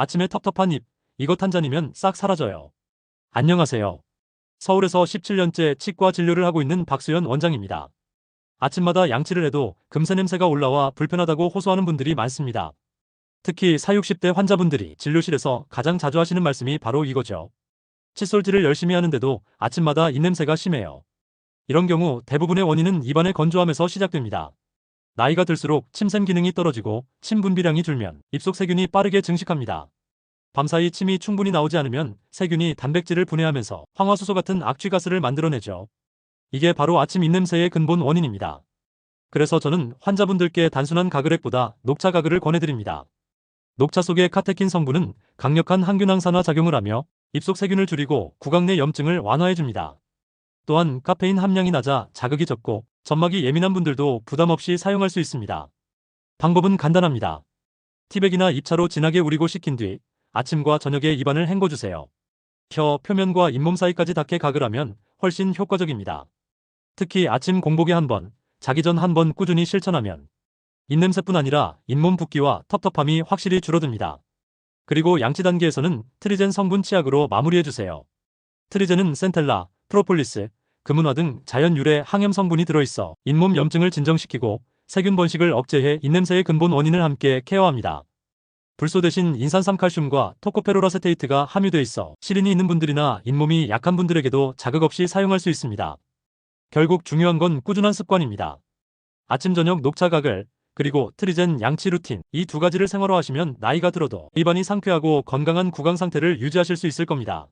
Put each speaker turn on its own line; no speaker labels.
아침에 텁텁한 입, 이것 한 잔이면 싹 사라져요. 안녕하세요. 서울에서 17년째 치과 진료를 하고 있는 박수연 원장입니다. 아침마다 양치를 해도 금세 냄새가 올라와 불편하다고 호소하는 분들이 많습니다. 특히 4, 60대 환자분들이 진료실에서 가장 자주 하시는 말씀이 바로 이거죠. 칫솔질을 열심히 하는데도 아침마다 입냄새가 심해요. 이런 경우 대부분의 원인은 입안의 건조함에서 시작됩니다. 나이가 들수록 침샘 기능이 떨어지고 침 분비량이 줄면 입속 세균이 빠르게 증식합니다. 밤사이 침이 충분히 나오지 않으면 세균이 단백질을 분해하면서 황화수소 같은 악취가스를 만들어내죠. 이게 바로 아침 입냄새의 근본 원인입니다. 그래서 저는 환자분들께 단순한 가글액보다 녹차 가글을 권해드립니다. 녹차 속의 카테킨 성분은 강력한 항균 항산화 작용을 하며 입속 세균을 줄이고 구강 내 염증을 완화해줍니다. 또한 카페인 함량이 낮아 자극이 적고 점막이 예민한 분들도 부담 없이 사용할 수 있습니다. 방법은 간단합니다. 티백이나 입차로 진하게 우리고 식힌 뒤 아침과 저녁에 입안을 헹궈주세요. 혀 표면과 잇몸 사이까지 닿게 가글 하면 훨씬 효과적입니다. 특히 아침 공복에 한 번, 자기 전 한 번 꾸준히 실천하면 입냄새뿐 아니라 잇몸 붓기와 텁텁함이 확실히 줄어듭니다. 그리고 양치 단계에서는 트리젠 성분 치약으로 마무리해주세요. 트리젠은 센텔라, 프로폴리스, 금은화 등 자연 유래 항염 성분이 들어있어 잇몸 염증을 진정시키고 세균 번식을 억제해 입냄새의 근본 원인을 함께 케어합니다. 불소 대신 인산삼칼슘과 토코페로라세테이트가 함유돼 있어 시린이 있는 분들이나 잇몸이 약한 분들에게도 자극 없이 사용할 수 있습니다. 결국 중요한 건 꾸준한 습관입니다. 아침 저녁 녹차 가글, 그리고 트리젠 양치 루틴 이 두 가지를 생활화하시면 나이가 들어도 입안이 상쾌하고 건강한 구강 상태를 유지하실 수 있을 겁니다.